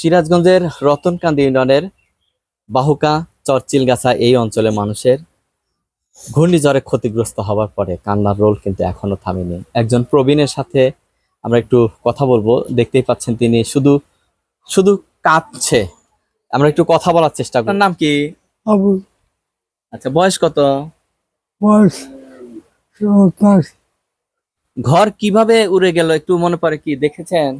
সিরাজগঞ্জের রতনকান্দি ইউনিয়নের বাহুকা চরচিলগাছা এই অঞ্চলের মানুষের ঘূর্ণিঝড়ে ক্ষতিগ্রস্ত হওয়ার পরে কান্নার রোল কিন্তু এখনও থামেনি। একজন প্রবীণের সাথে আমরা একটু কথা বলব। দেখতেই পাচ্ছেন তিনি শুধু শুধু কাঁদছে। আমরা একটু কথা বলার চেষ্টা করি। নাম কি? আবু। আচ্ছা বয়স কত? বয়স ঘর কীভাবে উড়ে গেল একটু মনে পড়ে কি? দেখেছেন?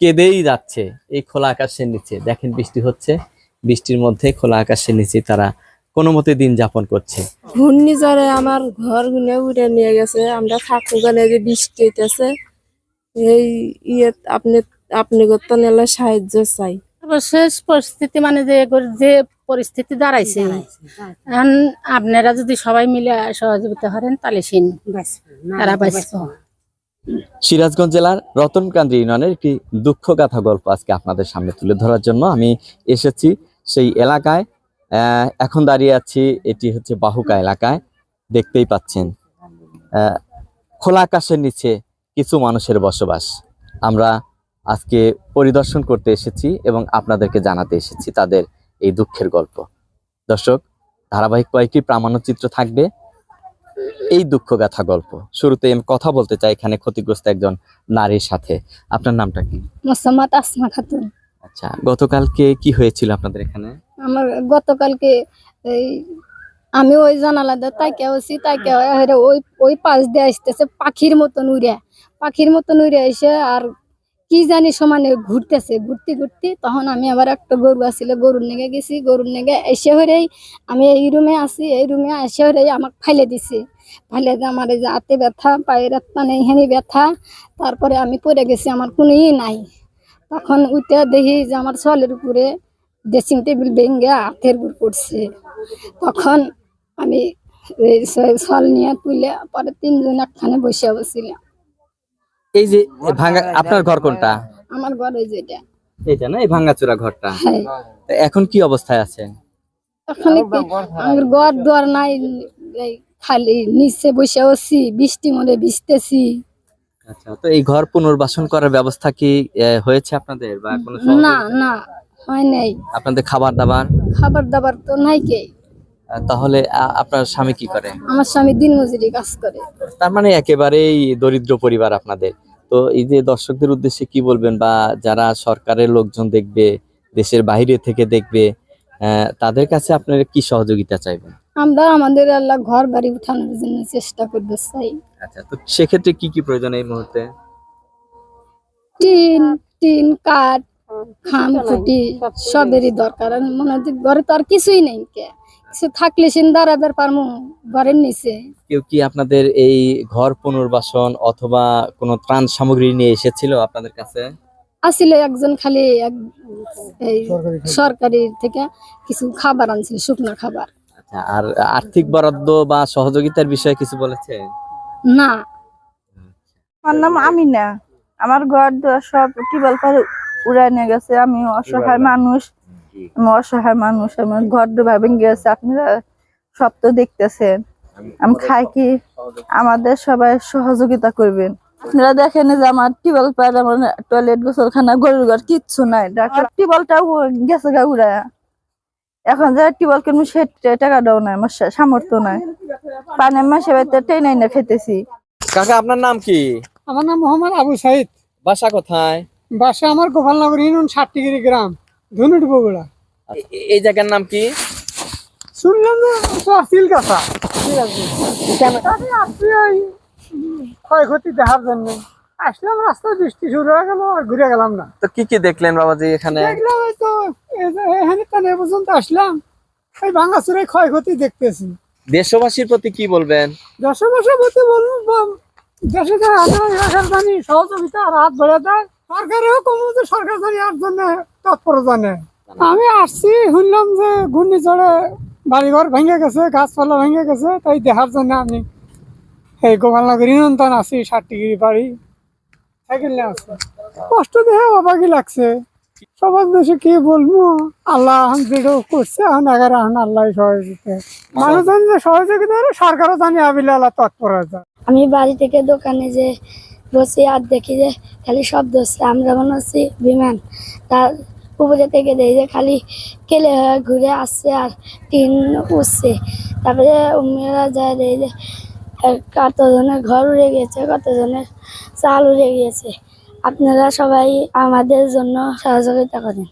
কেঁদেই যাচ্ছে এই খোলা আকাশের নিচে। দেখেন বৃষ্টি হচ্ছে বৃষ্টির মধ্যে খোলা আকাশের নিচে তারা কোনো মতে দিন যাপন করছে। ঘূর্ণিঝড়ে আমার ঘর গুনে উড়ে নিয়ে গেছে। আমরা থাকব গেলে যে বৃষ্টি হইতেছে এই ইয়ে আপনি আপনি করতে নিলে সাহায্য চাই। সর্বশেষ পরিস্থিতি মানে যে যে পরিস্থিতি দাঁড়াইছে। আপনারা যদি সবাই মিলে সহযোগিতা করেন তাহলে সিন তারা বাঁচব। সিরাজগঞ্জ জেলার রতনকান্দি ইউনিয়নের একটি দুঃখগাথা গল্প আজকে আপনাদের সামনে তুলে ধরার জন্য আমি এসেছি সেই এলাকায়। এখন দাঁড়িয়ে আছি, এটি হচ্ছে বাহুকা এলাকায়। দেখতেই পাচ্ছেন। খোলা আকাশের নিচে কিছু মানুষের বসবাস। আমরা আজকে পরিদর্শন করতে এসেছি এবং আপনাদেরকে জানাতে এসেছি তাদের এই দুঃখের গল্প। দর্শক, ধারাবাহিক কয়েকটি প্রামাণ্যচিত্র থাকবে। এই দুঃখগাথা গল্প। শুরুতে আমি কথা বলতে চাই এখানে ক্ষতিগ্রস্ত একজন নারীর সাথে। আপনার নামটা কি? মোসাম্মদ আসমা খাতুন। আচ্ছা গতকালকে কি হয়েছিল আপনাদের এখানে? আমার গতকালকে এই আমি ওই জানালাতে তাইকে আছি তাইকে হেরে ওই ওই পাশ দিয়ে আসতেছে পাখির মতন উড়ে। পাখির মতন উড়ে এসে আর কি জানি সমানে ঘুরতেছে। ঘুরতে ঘুরতে তখন আমি আবার একটা গরু আসছিল গরুর নেগে গেছি, গরুর নেগে এসে হরেই আমি এই রুমে আছি, এই রুমে এসে হরেই আমাকে ফাইলে দিছে। ফাইলে দিয়ে আমার এই যে হাতে ব্যথা, পায়ের মানে হেনি ব্যথা, তারপরে আমি পড়ে গেছি, আমার কোনো ই নাই। তখন উঠে দেখি যে আমার ছলের উপরে ড্রেসিং টেবিল ভেঙে হাতের উপর পড়ছে। তখন আমি ছল নিয়ে তুলে পরে তিনজন একখানে বসে বসছিলাম এই যে ভাঙা আপনার ঘর কোনটা? আমার ঘরে যেটা এইটা না? এই ভাঙাচোরা ঘরটা। হ্যাঁ। তো এখন কি অবস্থায় আছেন এখন কি আমার ঘর দুয়ার নাই এই খালি নিচে বসে আছি বৃষ্টি মনে ভিজতেছি। আচ্ছা তো এই ঘর পুনর্বাসন করার ব্যবস্থা কি হয়েছে আপনাদের বা কোনো না না হয় নাই। আপনাদের খাবার দাবার? খাবার দাবার তো নাই কে। তাহলে আপনার স্বামী কি করে? আমার স্বামী দিন মজুরি কাজ করে। তার মানে একেবারেই দরিদ্র পরিবার আপনাদের। তো এই যে দর্শকদের উদ্দেশ্যে কি বলবেন বা যারা সরকারের লোকজন দেখবে দেশের বাইরে থেকে দেখবে তাদের কাছে আপনারা কি সহযোগিতা চাইবেন? আমরা আমাদের আল্লাহ ঘর বাড়ি উঠানোর জন্য চেষ্টা করতে চাই আচ্ছা তো সেক্ষেত্রে কি কি প্রয়োজন এই মুহূর্তে? টিন টিন কাঠ খাম খুঁটি সবেরই দরকার। মনে হচ্ছে ঘরে তো আর কিছুই নেই কে। থাকলে সেন দাঁড়াবার পারমু ঘরের নিচে। কেউ কি আপনাদের এই ঘর পুনর্বাসন অথবা কোনো ত্রাণ সামগ্রী নিয়ে এসেছিল আপনাদের কাছে? আসলে একজন খালি এক এই সরকারি থেকে কিছু খাবার আনছিল শুকনো খাবার। আচ্ছা আর আর্থিক বরাদ্দ বা সহযোগিতার বিষয়ে কিছু বলেছে? না। আমার নাম আমিনা। আমার ঘর দুয়ার সব টিবল পারে উড়াই নিয়ে গেছে। আমি অসহায় মানুষ। অসহায় মানুষ আমার ঘর ভেঙে গেছে আপনারা সব তো দেখতেছেন। আমি খাই কি? আমাদের সবাই সহযোগিতা করবেন। আপনারা দেখেন যে আমার টিবল পায় আমার টয়লেট গোসলখানা গরুর ঘর কিচ্ছু নাই। ডাক্তার টিবলটাও গেছে গা উড়ায় এখন যা টিবল কিনবো সে টাকাটাও নাই আমার সামর্থ্য নাই। পানি মাসে বাড়িতে টেনে না খেতেছি। কাকা আপনার নাম কি? আমার নাম মোহাম্মদ আবু সাইদ। বাসা কোথায়? বাসা আমার গোপালনগর ইউনিয়ন ষাটটিগিরি গ্রাম ধনুট বগুড়া এই জায়গার নাম কি? শুনলাম যে তহসিল কাছা আমি আসছি ওই ক্ষয়ক্ষতি দেখার জন্য। আসলাম রাস্তায় বৃষ্টি শুরু হয়ে গেল আর ঘুরে গেলাম না। তো কি কি দেখলেন বাবাজি এখানে? দেখলাম তো যে এখানে পর্যন্ত আসলাম। এই ভাঙাচুরে ক্ষয়ক্ষতি দেখতেছি। দেশবাসীর প্রতি কি বলবেন? দেশে বসে বলতে বলব বা- দেশে যে এলাকার জানি সহযোগিতা আর হাত বেড়ে দেয় সরকারেও কমে সরকার জানি আর জন্য তৎপর জানে আমি আসছি, শুনলাম যে ঘূর্ণিঝড়ে বাড়িঘর ভেঙে গেছে, গাছপালা ভেঙে গেছে, তাই দেখার জন্য আমি এই গোপালনগর নিয়ন্ত্রণ আছি ষাট ডিগ্রি বাড়ি। সাইকেল নিয়ে কষ্ট দেখে অবাকই লাগছে। সবার দেশে কি বলব? আল্লাহ যেটা করছে, এখন এগারো এখন আল্লাহ সহযোগিতা। মানুষজন যে সহযোগিতা করে, সরকারও জানি আবিল আল্লাহ তৎপর আছে আমি বাড়ি থেকে দোকানে যে বসে আর দেখি যে খালি শব্দ হচ্ছে, আমরা মনে হচ্ছে বিমান। তার উপরে থেকে দেখি যে খালি কেলে ঘুরে আসছে আর টিন উঠছে। তারপরে মেয়েরা যায় দেখি যে কতজনের ঘর উড়ে গিয়েছে কতজনের চাল উড়ে গিয়েছে আপনারা সবাই আমাদের জন্য সহযোগিতা করেন।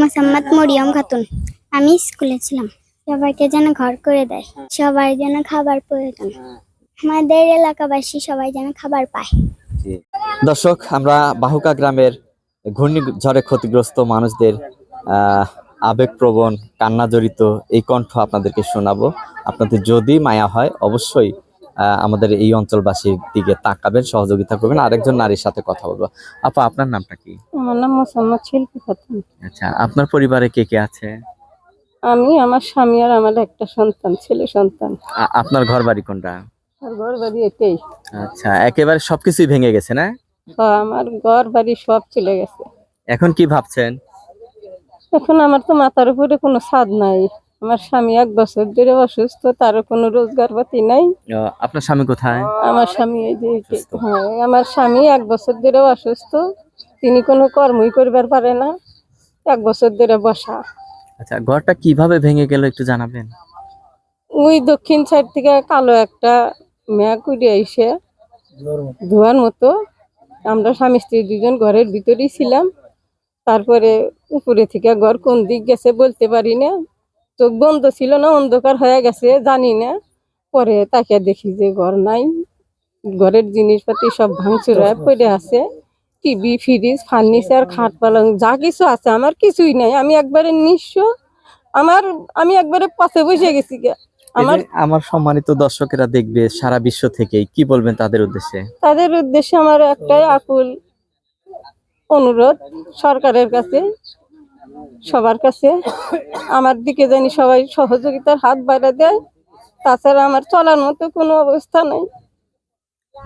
মোসাম্মদ মরিয়ম খাতুন আমি স্কুলে ছিলাম। সবাইকে যেন ঘর করে দেয় সবাই যেন খাবার প্রয়োজন। আমাদের এলাকাবাসী সবাই যেন খাবার পায়। দর্শক আমরা বাহুকা গ্রামের ঘূর্ণিঝড়ে ক্ষতিগ্রস্ত মানুষদের আবেগপ্রবণ কান্না জড়িত এই কণ্ঠ আপনাদেরকে শোনাবো। আপনাদের যদি মায়া হয় অবশ্যই আমাদের এই অঞ্চলবাসীর দিকে তাকাবেন সহযোগিতা করবেন। আরেকজন নারীর সাথে কথা বলব। আপা আপনার নামটা কি? আমার নাম মোসাম্মদ শিল্পী খাতুন আচ্ছা আপনার পরিবারে কে কে আছে? আমি আমার স্বামী আর আমার একটা সন্তান ছেলে সন্তান। আপনার ঘর বাড়ি কোনটা? ঘর বাড়ি এটাই। আচ্ছা একেবারে সবকিছুই ভেঙে গেছে না? আমার ঘর বাড়ি সব চলে গেছে। এখন কি ভাবছেন? এখন আমার তো মাথার উপরে কোনো ছাদ নাই। আমার স্বামী এক বছর ধরে অসুস্থ তারও কোনো রোজগার পাতি নাই। আপনার স্বামী কোথায়? আমার স্বামী এই যে হ্যাঁ আমার স্বামী এক বছর ধরে অসুস্থ। তিনি কোনো কর্মই করবার পারে না। এক বছর ধরে বসা। আচ্ছা ঘরটা কীভাবে ভেঙে গেল একটু জানাবেন? ওই দক্ষিণ সাইড থেকে কালো একটা মেঘ উড়ে এসে ধোয়ার মতো। আমরা স্বামী স্ত্রী দুজন ঘরের ভিতরেই ছিলাম। তারপরে উপরে থেকে ঘর কোন দিক গেছে বলতে পারি না। চোখ বন্ধ ছিল না, অন্ধকার হয়ে গেছে, জানি না। পরে তাকে দেখি যে ঘর নাই। ঘরের জিনিসপাতি সব ভাঙচুর পড়ে আছে। টিভি, ফ্রিজ, ফার্নিচার, খাট পালং, যা কিছু আছে, আমার কিছুই নাই। আমি একবারে নিঃস্ব। আমার, আমি একবারে পথে বসে গেছি গে। আমার আমার সম্মানিত দর্শকেরা দেখবে সারা বিশ্ব থেকেই কি বলবেন তাদের উদ্দেশ্যে? তাদের উদ্দেশ্যে আমার একটাই আকুল অনুরোধ সরকারের কাছে সবার কাছে। আমার দিকে জানি সবাই সহযোগিতার হাত বাইরে দেয় তাছাড়া আমার চলার মতো কোনো অবস্থা নাই।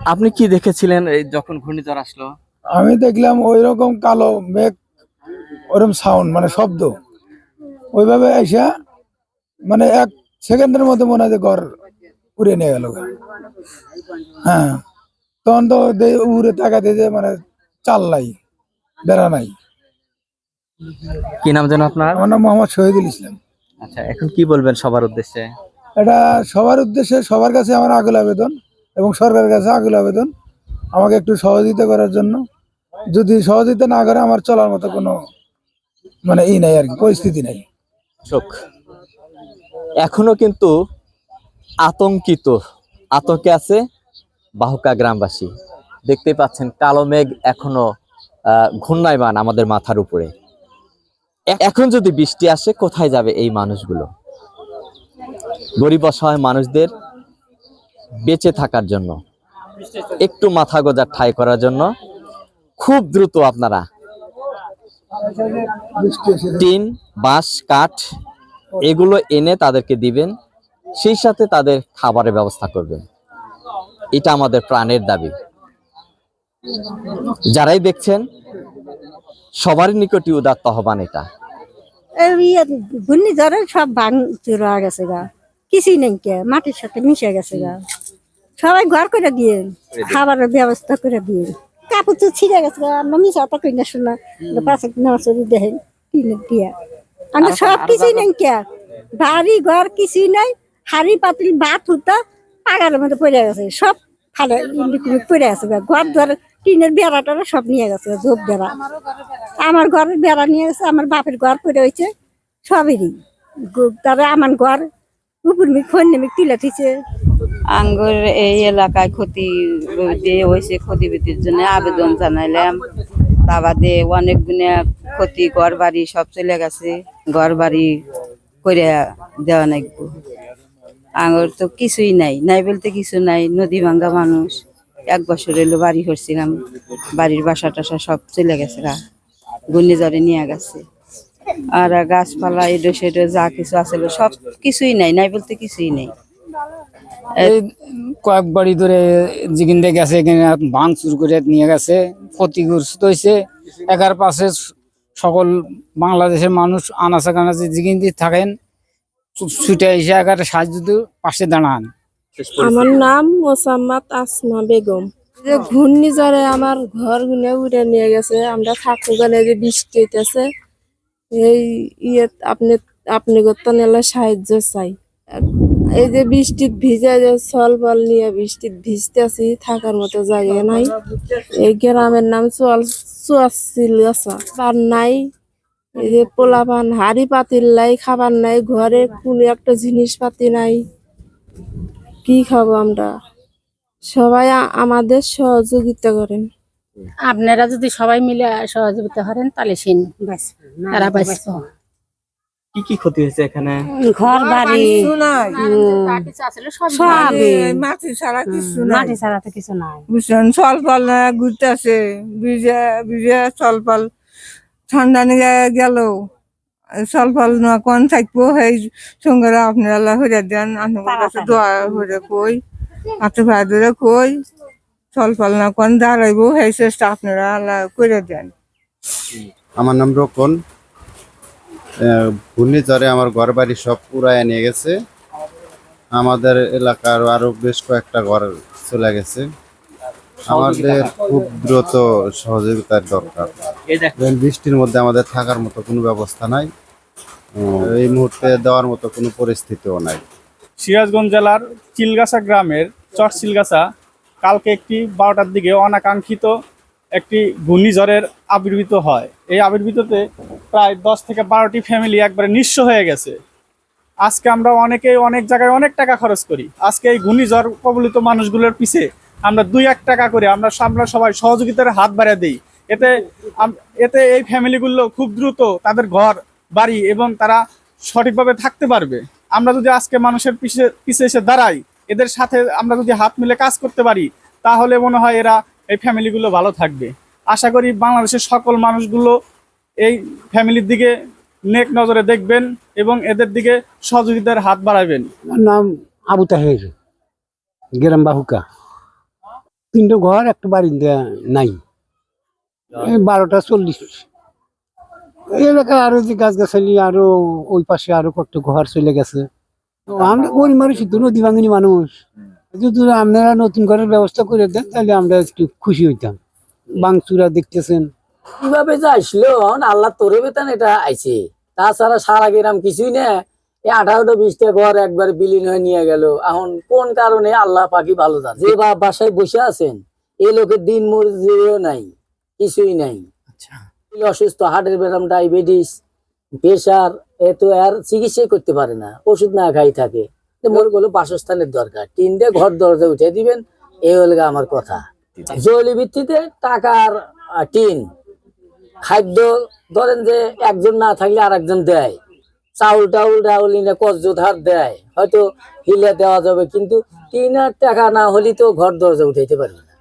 আপনি কি দেখেছিলেন এই যখন ঘূর্ণিঝড় আসলো? আমি দেখলাম ওই রকম কালো মেঘ ওরকম সাউন্ড মানে শব্দ। ওইভাবে এসে মানে এক সেকেন্ডের মধ্যে মনে হয় যে ঘর উড়ে নিয়ে গেল। হ্যাঁ। তখন তো উড়ে তাকাতে যে মানে চাল নাই বেড়া নাই। কি নাম যেন আপনার? আমার নাম মোহাম্মদ শহীদুল ইসলাম। আচ্ছা এখন কি বলবেন সবার উদ্দেশ্যে? এটা সবার উদ্দেশ্যে সবার কাছে আমার আগুল আবেদন এবং সরকারের কাছে আগুল আবেদন। আমাকে একটু সহযোগিতা করার জন্য। যদি সহযোগিতা না করে আমার চলার মতো কোনো মানে ই নাই আর কি পরিস্থিতি নাই। শোক এখনও কিন্তু আতঙ্কিত। আতঙ্কে আছে বাহুকা গ্রামবাসী। দেখতে পাচ্ছেন কালো মেঘ এখনও ঘূর্ণায়মান আমাদের মাথার উপরে। এখন যদি বৃষ্টি আসে কোথায় যাবে এই মানুষগুলো? গরিব অসহায় মানুষদের বেঁচে থাকার জন্য একটু মাথা গোজার ঠাই করার জন্য খুব দ্রুত আপনারা টিন বাঁশ কাঠ এগুলো এনে তাদেরকে দিবেন সেই সাথে তাদের খাবারের ব্যবস্থা করবেন। এটা আমাদের প্রাণের দাবি। যারাই দেখছেন সবারই নিকটই উদাত্ত আহ্বান এটা। ঘূর্ণিঝড়ে সব ভাঙচুর হয়ে গেছে গা। কিছুই নেই কে মাটির সাথে মিশে গেছে গা। সবাই ঘর করে দিয়ে খাবারের ব্যবস্থা করে দিয়ে। কাপড় তো ছিঁড়ে গেছে গা আমরা মিশা তো কই না শোনা পাশে নর্সারি দেখেন কিনে দিয়া। আমরা সব কিছুই নেই কে বাড়ি ঘর কিছুই নাই হাড়ি পাতিল ভাত হুতা পাগারের মধ্যে পড়ে গেছে সব ফালে পড়ে গেছে ঘর দুয়ার টিনের বেড়া টেড়া সব নিয়ে গেছে ঝোপ বেড়া। আমার ঘরের বেড়া নিয়ে গেছে আমার বাপের ঘর পড়ে হয়েছে সবেরই। তারা আমার ঘর উপর মিক ফোন নেমে তুলে দিছে আঙ্গুর এই এলাকায় ক্ষতি হয়েছে ক্ষতিবিধির জন্য আবেদন জানাইলাম। তা বাদে অনেক গুণে ক্ষতি ঘর বাড়ি সব চলে গেছে। ঘর বাড়ি করে দেওয়া নাকবো আঙ্গুর তো কিছুই নাই নাই বলতে কিছু নাই, নদী ভাঙ্গা মানুষ। এক বছর এলো বাড়ি করছিলাম, বাড়ির বাসা টাসা সব চলে গেছে গা, ঘূর্ণিঝড়ে নিয়ে গেছে। আর গাছপালা, এডো সেডো যা কিছু আছে সব কিছুই নাই নাই বলতে কিছুই নেই। এই কয়েক বাড়ি ধরে যেখানে গেছে এখানে ভাঙচুর করে নিয়ে গেছে ক্ষতিগ্রস্ত হয়েছে। একার পাশে সকল বাংলাদেশের মানুষ আনাচে কানাচে যেখানে থাকেন ছুটে এসে একার সাহায্য দিয়ে পাশে দাঁড়ান। আমার নাম মোসাম্মদ আসমা বেগম। যে ঘূর্ণিঝড়ে আমার ঘর গুনে উড়ে নিয়ে গেছে আমরা গানে যে বৃষ্টি হইতেছে এই ইয়ে আপনি আপনি করতেন এলে সাহায্য চাই। এই যে বৃষ্টিত ভিজে যে সল বল নিয়ে বৃষ্টিত ভিজতেছি থাকার মতো জায়গা নাই। এই গ্রামের নাম চুয়াল চুয়াশিল গাছা তার নাই। এই যে পোলাপান হাড়ি পাতির নাই খাবার নাই ঘরে কোনো একটা জিনিসপাতি নাই। কি খাব আমরা? সবাই আমাদের সহযোগিতা করেন। আপনারা যদি সবাই মিলে সহযোগিতা করেন তাহলে সিন তারা বাঁচব। কি কি ক্ষতি হয়েছে এখানে? ঘর। বাড়ি মাটি ছাড়া কিছু মাটি ছাড়া তো কিছু নাই। বিজে বিজে ঠান্ডা নিয়ে গেল। চল না কোন থাকব সেই সঙ্গে আপনারা আল্লাহ হইয়া দেন আপনার কাছে দোয়া হইয়া কই। হাতে ভাই ধরে কই না কোন দাঁড়াইবো সেই চেষ্টা আপনারা আল্লাহ করে দেন। আমার নাম রোকন। ঘূর্ণিঝড়ে আমার ঘর বাড়ি সব উড়ায় নিয়ে গেছে। আমাদের এলাকার আরও বেশ কয়েকটা ঘর চলে গেছে। আমাদের খুব দ্রুত সহযোগিতার দরকার। এই দেখ। কারণ বৃষ্টির মধ্যে আমাদের থাকার মতো কোনো ব্যবস্থা নাই। এই মুহূর্তে দেওয়ার মতো কোনো পরিস্থিতিও নাই। সিরাজগঞ্জ জেলার চিলগাছা গ্রামের চর চিলগাছা কালকে একটি বারোটার দিকে অনাকাঙ্ক্ষিত একটি ঘূর্ণিঝড়ের আবির্ভূত হয়। এই আবির্ভূততে প্রায় দশ থেকে বারোটি ফ্যামিলি একবারে নিঃস্ব হয়ে গেছে। আজকে আমরা অনেকেই অনেক জায়গায় অনেক টাকা খরচ করি। আজকে এই ঘূর্ণিঝড় কবলিত মানুষগুলোর পিছে আমরা দুই এক টাকা করে আমরা আমরা সবাই সহযোগিতার হাত বাড়িয়ে দিই। এতে এতে এই ফ্যামিলিগুলো খুব দ্রুত তাদের ঘর, বাড়ি এবং তারা সঠিকভাবে থাকতে পারবে। আমরা যদি আজকে মানুষের পিছে পিছে এসে দাঁড়াই, এদের সাথে আমরা যদি হাত মিলে কাজ করতে পারি, তাহলে মনে হয় এরা এই ফ্যামিলিগুলো ভালো থাকবে। আশা করি বাংলাদেশের সকল মানুষগুলো এই ফ্যামিলির দিকে নেক নজরে দেখবেন এবং এদের দিকে সহযোগিতার হাত বাড়াবেন। নাম আবু তাহের, গ্রাম বাহুকা। তিনটে ঘর, একটা বারিন্দা নাই। বারোটা চল্লিশ। এই এলাকায় আরও যে গাছ গাছালি আরও ওই পাশে আরও কত ঘর চলে গেছে। আমরা গরিব মানুষ নদী ভাঙিনি মানুষ। যদি আপনারা নতুন ঘরের ব্যবস্থা করে দেন তাহলে আমরা একটু খুশি হইতাম। বাংচুরা দেখতেছেন। কীভাবে যে আসলো? আল্লাহ তোরে বেতন এটা আইছে। তাছাড়া সারা গ্রাম কিছুই না। এই আঠারোটা বিশটা ঘর একবার বিলীন হয়ে নিয়ে গেল। এখন কোন কারণে আল্লাহ পাখি ভালো যে বা বাসায় বসে আছেন এই লোকের দিন মজুরিও নাই কিছুই নাই। আচ্ছা। অসুস্থ হার্টের ব্যারাম ডায়াবেটিস প্রেশার এ তো আর চিকিৎসাই করতে পারে না। ওষুধ না খাই থাকে। তো মোরগুলো বাসস্থানের দরকার। তিন দিয়ে ঘর দরজা উঠে দিবেন এই হলো আমার কথা। জলি ভিত্তিতে টাকার টিন খাদ্য ধরেন যে একজন না থাকলে আর একজন দেয়। চাউল টাউল ডাউল ইনে ধার দেয় হয়তো হিলে দেওয়া যাবে কিন্তু তিন হাজার টাকা না হলে তো ঘর দরজা উঠাইতে পারবে না।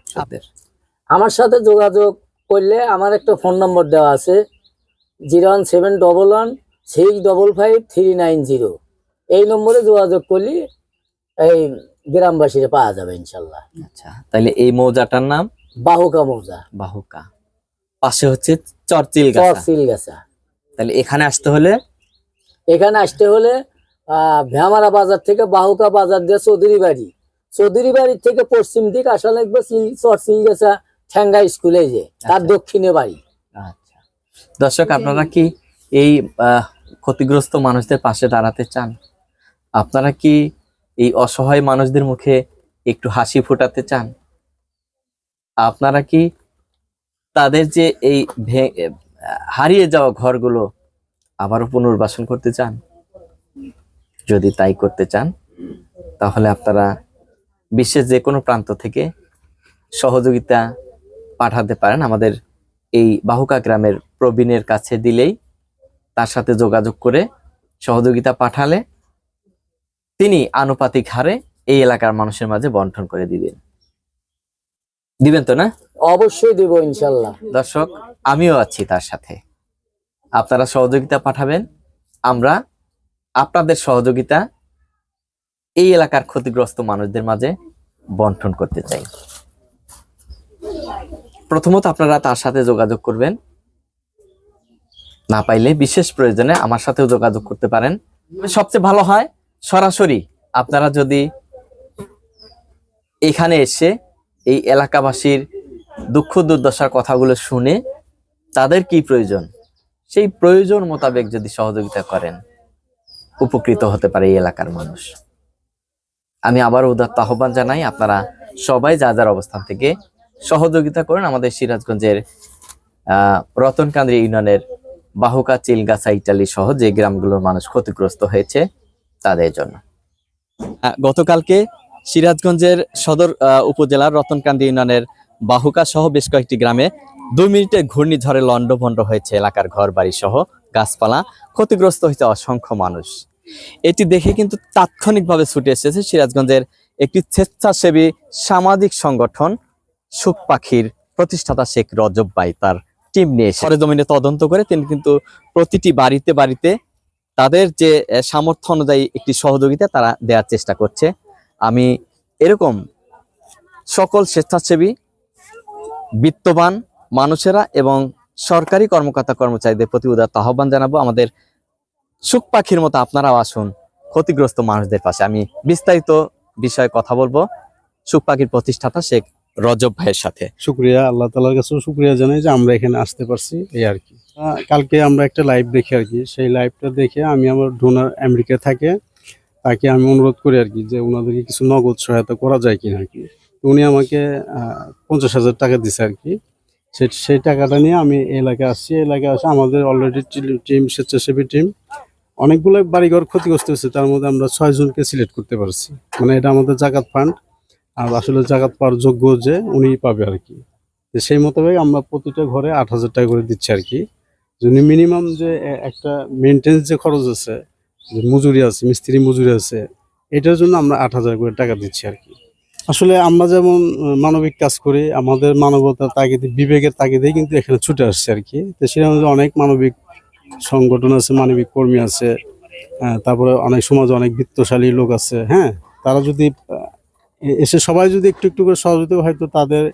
আমার সাথে যোগাযোগ করলে আমার একটা ফোন নম্বর দেওয়া আছে zero one seven double one six double five three nine zero. এই নম্বরে যোগাযোগ করলে এই গ্রামবাসীরা পাওয়া যাবে ইনশাল্লাহ। আচ্ছা তাহলে এই মৌজাটার নাম? বাহুকা মৌজা। বাহুকা। পাশে হচ্ছে চরচিল চর গাছা। তাহলে এখানে আসতে হলে? এখানে আসতে হলে ভ্যামারা বাজার থেকে বাহুকা বাজার দিয়ে চৌধুরী বাড়ি। চৌধুরী বাড়ির থেকে পশ্চিম দিক আসা লাগবে সিল- চর সিলগাছা ঠ্যাঙ্গা স্কুলে যে তার আচ্ছা। দক্ষিণে বাড়ি। আচ্ছা। দর্শক আপনারা কি এই ক্ষতিগ্রস্ত মানুষদের পাশে দাঁড়াতে চান? আপনারা কি এই অসহায় মানুষদের মুখে একটু হাসি ফোটাতে চান? আপনারা কি তাদের যে এই হারিয়ে যাওয়া ঘরগুলো আবারও পুনর্বাসন করতে চান? যদি তাই করতে চান, তাহলে আপনারা বিশ্বের যে কোনো প্রান্ত থেকে সহযোগিতা পাঠাতে পারেন আমাদের এই বাহুকা গ্রামের প্রবীণের কাছে দিলেই তার সাথে যোগাযোগ করে সহযোগিতা পাঠালে তিনি আনুপাতিক হারে এই এলাকার মানুষের মাঝে বন্টন করে দিবেন। দিবেন তো না? অবশ্যই দেবো ইনশাল্লাহ। দর্শক আমিও আছি তার সাথে। আপনারা সহযোগিতা পাঠাবেন। আমরা আপনাদের সহযোগিতা এই এলাকার ক্ষতিগ্রস্ত মানুষদের মাঝে বন্টন করতে চাই। প্রথমত আপনারা তার সাথে যোগাযোগ করবেন। না পাইলে বিশেষ প্রয়োজনে আমার সাথেও যোগাযোগ করতে পারেন। সবচেয়ে ভালো হয় সরাসরি আপনারা যদি এখানে এসে এই এলাকাবাসীর দুঃখ দুর্দশার কথাগুলো শুনে তাদের কি প্রয়োজন? সেই প্রয়োজন মোতাবেক যদি সহযোগিতা করেন, উপকৃত হতে পারে এই এলাকার মানুষ। আমি আবার উদাত্ত আহ্বান জানাই, আপনারা সবাই যা যার অবস্থান থেকে সহযোগিতা করেন। আমাদের সিরাজগঞ্জের আহ রতনকান্দি ইউনিয়নের বাহুকা, চিলগাছা, ইটালি সহ যে গ্রামগুলোর মানুষ ক্ষতিগ্রস্ত হয়েছে তাদের জন্য। গতকালকে সিরাজগঞ্জের সদর উপজেলার রতনকান্দি ইউনিয়নের বাহুকা সহ বেশ কয়েকটি গ্রামে দুই মিনিটে ঘূর্ণিঝড়ে লন্ডভন্ড হয়েছে এলাকার ঘর বাড়ি সহ গাছপালা ক্ষতিগ্রস্ত হয়েছে অসংখ্য মানুষ। এটি দেখে কিন্তু তাৎক্ষণিকভাবে ছুটে এসেছে সিরাজগঞ্জের একটি স্বেচ্ছাসেবী সামাজিক সংগঠন সুখ পাখির প্রতিষ্ঠাতা শেখ রজব ভাই তার টিম নিয়ে সরেজমিনে তদন্ত করে তিনি কিন্তু প্রতিটি বাড়িতে বাড়িতে তাদের যে সামর্থ্য অনুযায়ী একটি সহযোগিতা তারা দেওয়ার চেষ্টা করছে। আমি এরকম সকল স্বেচ্ছাসেবী, বিত্তবান মানুষেরা এবং সরকারি কর্মকর্তা কর্মচারীদের প্রতি উদাত্ত আহ্বান জানাব। আমাদের সুখ পাখির মতো আপনারাও আসুন ক্ষতিগ্রস্ত মানুষদের পাশে। আমি বিস্তারিত বিষয়ে কথা বলব। সুখ পাখির প্রতিষ্ঠাতা শেখ রজব ভাইয়ের সাথে। শুক্রিয়া, আল্লাহ তালার কাছেও শুক্রিয়া জানাই যে আমরা এখানে আসতে পারছি, এই আর কি। কালকে আমরা একটা লাইভ দেখি আর কি। সেই লাইভটা দেখে আমি আমার ডোনার আমেরিকা থাকে, তাকে আমি অনুরোধ করি আর কি যে ওনাদেরকে কিছু নগদ সহায়তা করা যায় কিনা আর কি। উনি আমাকে পঞ্চাশ হাজার টাকা দিছে আর কি। সেই সেই টাকাটা নিয়ে আমি এলাকায় আসছি। এলাকায় আসে আমাদের অলরেডি টিম স্বেচ্ছাসেবী টিম অনেকগুলো বাড়িঘর ক্ষতিগ্রস্ত হয়েছে, তার মধ্যে আমরা ছয় জনকে সিলেক্ট করতে পারছি। মানে এটা আমাদের জাকাত ফান্ড আর আসলে জাকাত পাওয়ার যোগ্য যে উনি পাবে আর কি। সেই মোতাবেক আমরা প্রতিটা ঘরে আট হাজার টাকা করে দিচ্ছি আর কি। যদি মিনিমাম যে একটা মেনটেন্স যে খরচ আছে, যে মজুরি আছে, মিস্ত্রি মজুরি আছে, এটার জন্য আমরা আট হাজার করে টাকা দিচ্ছি আর কি। আসলে আমরা যেমন মানবিক কাজ করি, আমাদের মানবতার তাগিদে, বিবেকের তাগিদেই কিন্তু এখানে ছুটে আসছে আর কি। তো সেরকম অনেক মানবিক সংগঠন আছে, মানবিক কর্মী আছে তারপরে অনেক সমাজে অনেক বৃত্তশালী লোক আছে হ্যাঁ? তারা যদি এসে সবাই যদি একটু একটু করে সহযোগিতা হয়তো তাদের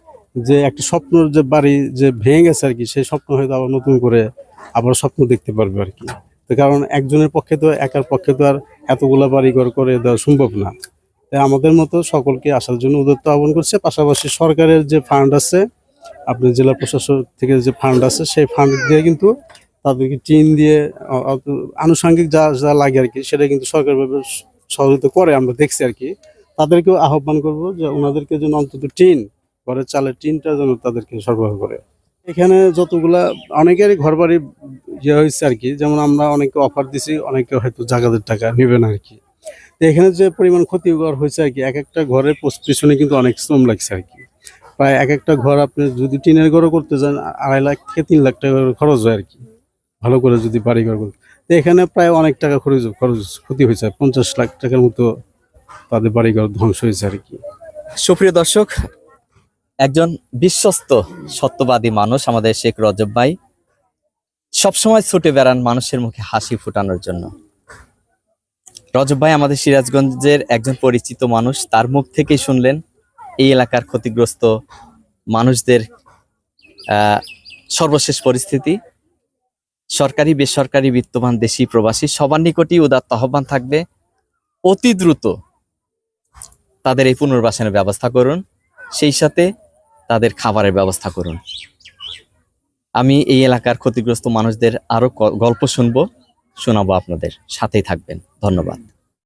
যে একটা স্বপ্নর যে বাড়ি যে ভেঙে গেছে আর কি, সেই স্বপ্ন হয়তো আবার নতুন করে আবার স্বপ্ন দেখতে পারবে আর কি। তো কারণ একজনের পক্ষে তো একার পক্ষে তো আর এতগুলা বাড়ি ঘর করে দেওয়া সম্ভব না। তাই আমাদের মতো সকলকে আসার জন্য উদ্যত্ত আহ্বান করছে। পাশাপাশি সরকারের যে ফান্ড আছে, আপনার জেলা প্রশাসক থেকে যে ফান্ড আছে, সেই ফান্ড দিয়ে কিন্তু তাদেরকে টিন দিয়ে আনুষঙ্গিক যা যা লাগে আর কি, সেটা কিন্তু সরকারভাবে সহযোগিতা করে আমরা দেখছি আর কি। তাদেরকেও আহ্বান করব যে ওনাদেরকে যেন অন্তত টিন, ঘরের চালের টিনটা যেন তাদেরকে সরবরাহ করে। এখানে যতগুলা, অনেকেরই ঘর বাড়ি ইয়ে হয়েছে আর কি। যেমন আমরা অনেকে অফার দিছি, অনেকে হয়তো জাগাদের টাকা নেবেন আর কি। তো এখানে যে পরিমাণ ক্ষতিকর হয়েছে আর কি, এক একটা ঘরের পিছনে কিন্তু অনেক শ্রম লাগছে আর কি। প্রায় এক একটা ঘর আপনি যদি টিনের ঘরও করতে যান, আড়াই লাখ থেকে তিন লাখ টাকা খরচ হয় আর কি। ভালো করে যদি বাড়ি ঘর করতে, তো এখানে প্রায় অনেক টাকা খরচ খরচ ক্ষতি হয়েছে, পঞ্চাশ লাখ টাকার মতো তাদের বাড়িঘর ধ্বংস হয়েছে আর কি। সুপ্রিয় দর্শক একজন বিশ্বস্ত সত্যবাদী মানুষ আমাদের শেখ রজব ভাই। সবসময় ছুটে বেড়ান মানুষের মুখে হাসি ফুটানোর জন্য। রজব ভাই আমাদের সিরাজগঞ্জের একজন পরিচিত মানুষ, তার মুখ থেকেই শুনলেন এই এলাকার ক্ষতিগ্রস্ত মানুষদের সর্বশেষ পরিস্থিতি। সরকারি, বেসরকারি, বিত্তবান, দেশি, প্রবাসী, সবার নিকটই উদাত্ত আহ্বান থাকবে, অতি দ্রুত তাদের এই পুনর্বাসনের ব্যবস্থা করুন। সেই সাথে তাদের খাবারের ব্যবস্থা করুন। আমি এই এলাকার ক্ষতিগ্রস্ত মানুষদের আরও গল্প শুনব, শোনাবো আপনাদের। সাথেই থাকবেন। ধন্যবাদ।